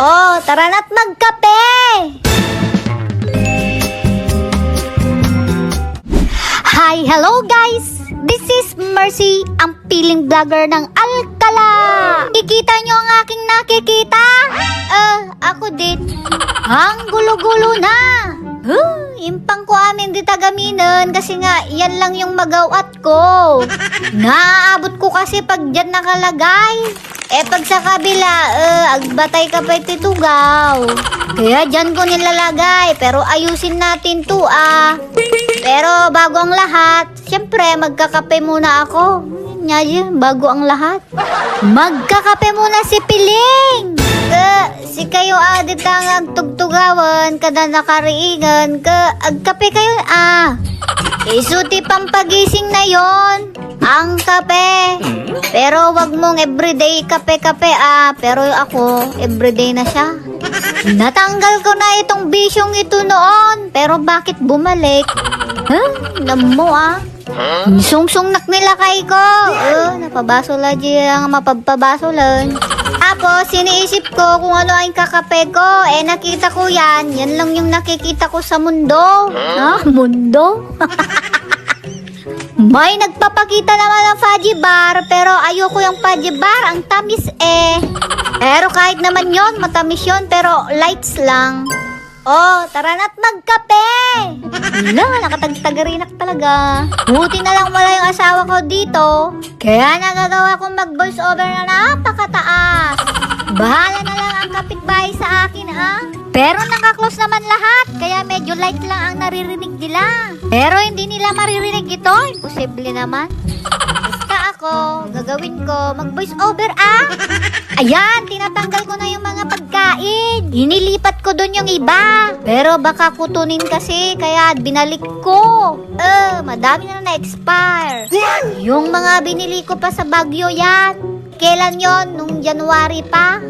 Oh, tara na't magkape! Hi, hello guys! This is Mercy, ang piling vlogger ng Alcala! Ikita nyo ang aking nakikita? Ah, ako din. Ang gulo-gulo na! Huh, impang ko amin di tagaminan kasi nga yan lang yung magawat ko. Naaabot ko kasi pag dyan nakalagay. Eh pag sa kabila, eh, agbatay ka pa ititugaw. Kaya dyan ko nilalagay, pero ayusin natin to ah. Pero bago ang lahat, syempre magkakape muna ako. Nyaya, bago ang lahat. Magkakape muna si Piling! Eh, si kayo adit ang agtugtugawan, kada nakariingan, ka, agkape kayo ah. Isuti pampagising na yon ang kape. Pero wag mong everyday kape-kape ah. Pero ako, everyday na siya. Natanggal ko na itong bisyong ito noon. Pero bakit bumalik? Huh? Namo ah. Sungsong nak nila kay ko. Oh, napabasula di ang mapagpabasulan. Tapos, siniisip ko kung ano ang kakape ko. Eh, nakita ko yan. Yan lang yung nakikita ko sa mundo. Ha? Mundo? May nagpapakita naman ng fudgy bar, pero ayoko yung fudgy bar, ang tamis eh. Pero kahit naman yon, matamis yon, pero lights lang. Oh, tara na't magkape! Wala, nakatagtagarinak talaga. Buti na lang wala yung asawa ko dito. Kaya nagagawa kong mag-voice over na napakataas. Bahala na lang ang kapitbahay sa akin, ah. Pero nakaklose naman lahat, kaya medyo light lang ang naririnig nila. Pero hindi nila maririnig ito, imposible naman. Basta ako, gagawin ko, mag-voice over, ah. Ayan, tinatanggal ko na yung mga pagkain. Inilipat ko doon yung iba. Pero baka kutunin kasi, kaya binalik ko. Eh, madami na na-expire. Yung mga binili ko pa sa Bagyo yan. Kailan yon? Nung January pa?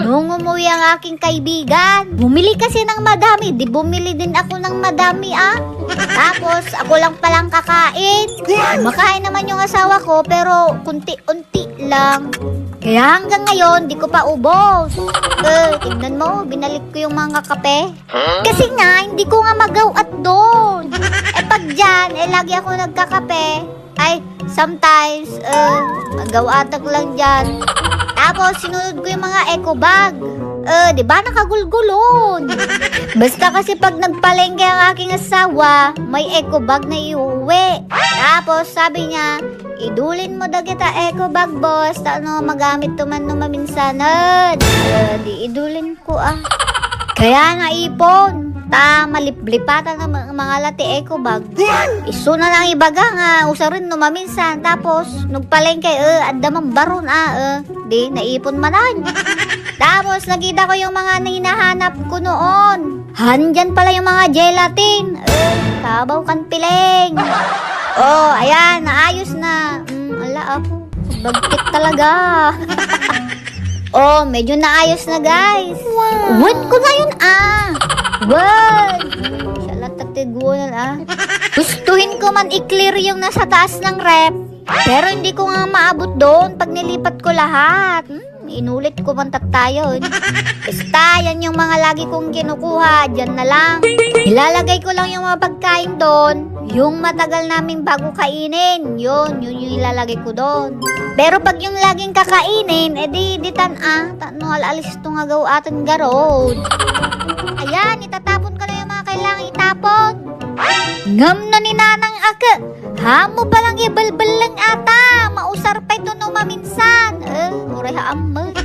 Nung umuwi ang aking kaibigan. Bumili kasi ng madami. Di bumili din ako ng madami ah. Tapos, ako lang palang kakain. Makain naman yung asawa ko, pero kunti-unti lang. Kaya hanggang ngayon, di ko pa ubos. Eh, tignan mo, binalik ko yung mga kape. Kasi nga, hindi ko nga magawat doon. Eh, pag dyan, eh, lagi ako nagkakape. Ay, sometimes, eh, magawatak lang dyan. Tapos, sinunod ko yung mga eco bag. Eh, di ba nakagulgulon? Basta kasi pag nagpalengke ang aking asawa, may eco bag na iuwi. Tapos, sabi niya, idulin mo daw kita eco bag, boss. Ano, magamit to man no maminsanan. Eh, di idulin ko ah. Kaya naipon. Ta, maliplipatan ng mga- mga lati eco bag. Iso na lang ibaga nga, usa rin no maminsan. Tapos, nagpalengke, eh, andamang baron ah, eh. Di, naipon manan. Tapos, nakita ko yung mga hinahanap ko noon. Handyan pala yung mga gelatin. Eh, kabaw kan piling. Oh, ayan, naayos na. Mm, ala ako. Bagkit talaga. oh, medyo naayos na, guys. Wow. What ko na yun, ah. What? Salat tatigunan, ah. Gustuhin ko man i-clear yung nasa taas ng rep. Pero hindi ko nga maabot doon pag nilipat ko lahat. Hmm, inulit ko man tayo. Basta, yan yung mga lagi kong kinukuha. Diyan na lang. Ilalagay ko lang yung mga pagkain doon. Yung matagal namin bago kainin. Yun, yun yung ilalagay ko doon. Pero pag yung laging kakainin, edi di tan ah. Tano alalis to nga gawatan garod. Ayan, itatapon ko na yung mga kailangan itapon. Ngam na ni nanang aka. Hamo pa lang ibalbal lang ata. Mausar pa ito no maminsan. Eh, ureha amma.